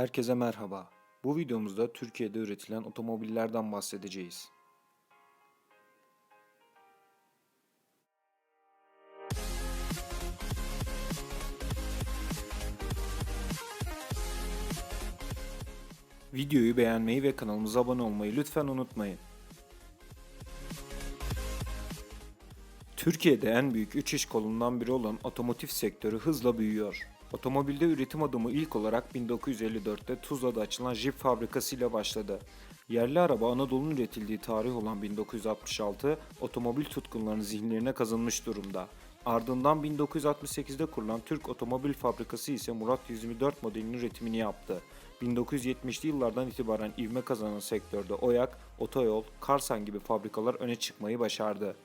Herkese merhaba. Bu videomuzda Türkiye'de üretilen otomobillerden bahsedeceğiz. Videoyu beğenmeyi ve kanalımıza abone olmayı lütfen unutmayın. Türkiye'de en büyük 3 iş kolundan biri olan otomotiv sektörü hızla büyüyor. Otomobilde üretim adımı ilk olarak 1954'te Tuzla'da açılan Jeep fabrikasıyla başladı. Yerli araba Anadolu'nun üretildiği tarih olan 1966, otomobil tutkunlarının zihinlerine kazınmış durumda. Ardından 1968'de kurulan Türk Otomobil Fabrikası ise Murat 124 modelinin üretimini yaptı. 1970'li yıllardan itibaren ivme kazanan sektörde Oyak, Otoyol, Karsan gibi fabrikalar öne çıkmayı başardı.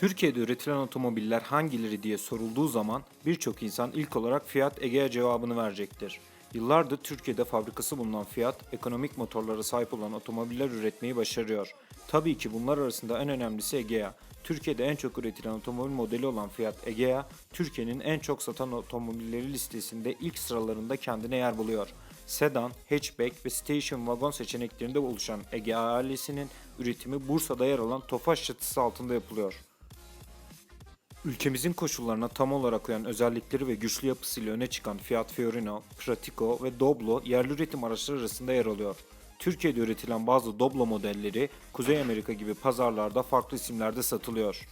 Türkiye'de üretilen otomobiller hangileri diye sorulduğu zaman birçok insan ilk olarak Fiat Egea cevabını verecektir. Yıllardır Türkiye'de fabrikası bulunan Fiat, ekonomik motorlara sahip olan otomobiller üretmeyi başarıyor. Tabii ki bunlar arasında en önemlisi Egea. Türkiye'de en çok üretilen otomobil modeli olan Fiat Egea, Türkiye'nin en çok satan otomobilleri listesinde ilk sıralarında kendine yer buluyor. Sedan, hatchback ve station wagon seçeneklerinde oluşan Egea ailesinin üretimi Bursa'da yer alan Tofaş çatısı altında yapılıyor. Ülkemizin koşullarına tam olarak uyan özellikleri ve güçlü yapısıyla öne çıkan Fiat Fiorino, Pratico ve Doblo yerli üretim araçları arasında yer alıyor. Türkiye'de üretilen bazı Doblo modelleri Kuzey Amerika gibi pazarlarda farklı isimlerde satılıyor.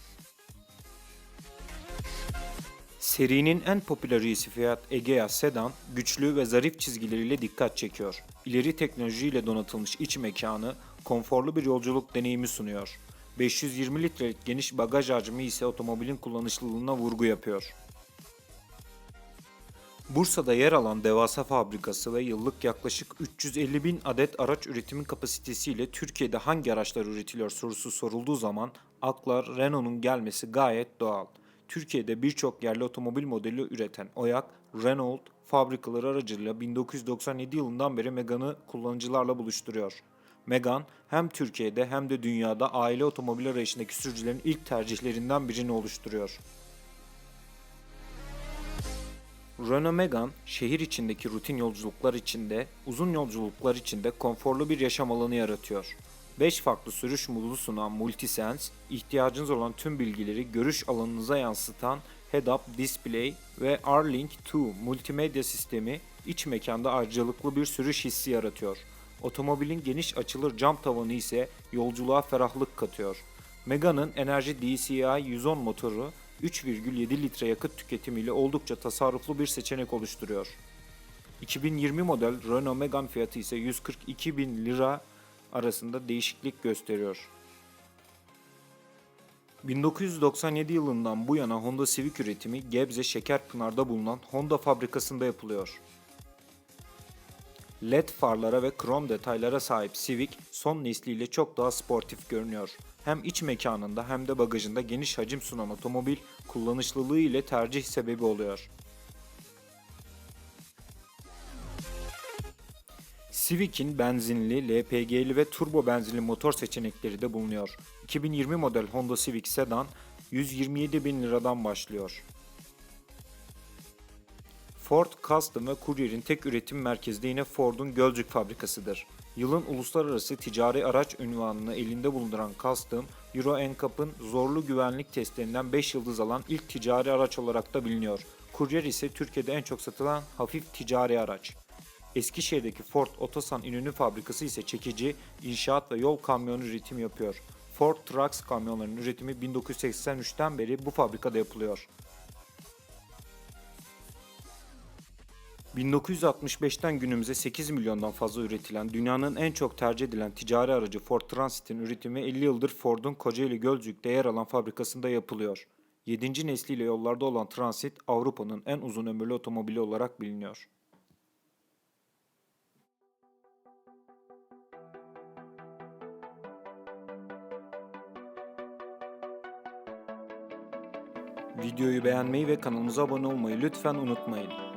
Serinin en popüler üyesi Fiat Egea Sedan, güçlü ve zarif çizgileriyle dikkat çekiyor. İleri teknolojiyle donatılmış iç mekanı, konforlu bir yolculuk deneyimi sunuyor. 520 litrelik geniş bagaj hacmi ise otomobilin kullanışlılığına vurgu yapıyor. Bursa'da yer alan devasa fabrikası ve yıllık yaklaşık 350 bin adet araç üretimi kapasitesiyle Türkiye'de hangi araçlar üretiliyor sorusu sorulduğu zaman aklar Renault'un gelmesi gayet doğal. Türkiye'de birçok yerli otomobil modeli üreten Oyak, Renault fabrikaları aracılığıyla 1997 yılından beri Megane'ı kullanıcılarla buluşturuyor. Megane hem Türkiye'de hem de dünyada aile otomobil arayışındaki sürücülerin ilk tercihlerinden birini oluşturuyor. Renault Megane, şehir içindeki rutin yolculuklar içinde, uzun yolculuklar içinde konforlu bir yaşam alanı yaratıyor. 5 farklı sürüş modu sunan Multisense, ihtiyacınız olan tüm bilgileri görüş alanınıza yansıtan Head-Up Display ve R-Link 2 multimedya sistemi iç mekanda ayrıcalıklı bir sürüş hissi yaratıyor. Otomobilin geniş açılır cam tavanı ise yolculuğa ferahlık katıyor. Megane'ın Enerji DCI 110 motoru 3,7 litre yakıt tüketimiyle oldukça tasarruflu bir seçenek oluşturuyor. 2020 model Renault Megane fiyatı ise 142 bin lira arasında değişiklik gösteriyor. 1997 yılından bu yana Honda Civic üretimi Gebze Şekerpınar'da bulunan Honda fabrikasında yapılıyor. LED farlara ve krom detaylara sahip Civic son nesliyle çok daha sportif görünüyor. Hem iç mekanında hem de bagajında geniş hacim sunan otomobil kullanışlılığı ile tercih sebebi oluyor. Civic'in benzinli, LPG'li ve turbo benzinli motor seçenekleri de bulunuyor. 2020 model Honda Civic Sedan 127 bin liradan başlıyor. Ford Custom ve Courier'in tek üretim merkezi de yine Ford'un Gölcük fabrikasıdır. Yılın uluslararası ticari araç ünvanını elinde bulunduran Custom, Euro NCAP'ın zorlu güvenlik testlerinden 5 yıldız alan ilk ticari araç olarak da biliniyor. Courier ise Türkiye'de en çok satılan hafif ticari araç. Eskişehir'deki Ford Otosan İnönü fabrikası ise çekici, inşaat ve yol kamyonu üretimi yapıyor. Ford Trucks kamyonlarının üretimi 1983'ten beri bu fabrikada yapılıyor. 1965'ten günümüze 8 milyondan fazla üretilen, dünyanın en çok tercih edilen ticari aracı Ford Transit'in üretimi 50 yıldır Ford'un Kocaeli Gölcük'te yer alan fabrikasında yapılıyor. 7. nesliyle yollarda olan Transit, Avrupa'nın en uzun ömürlü otomobili olarak biliniyor. Videoyu beğenmeyi ve kanalımıza abone olmayı lütfen unutmayın.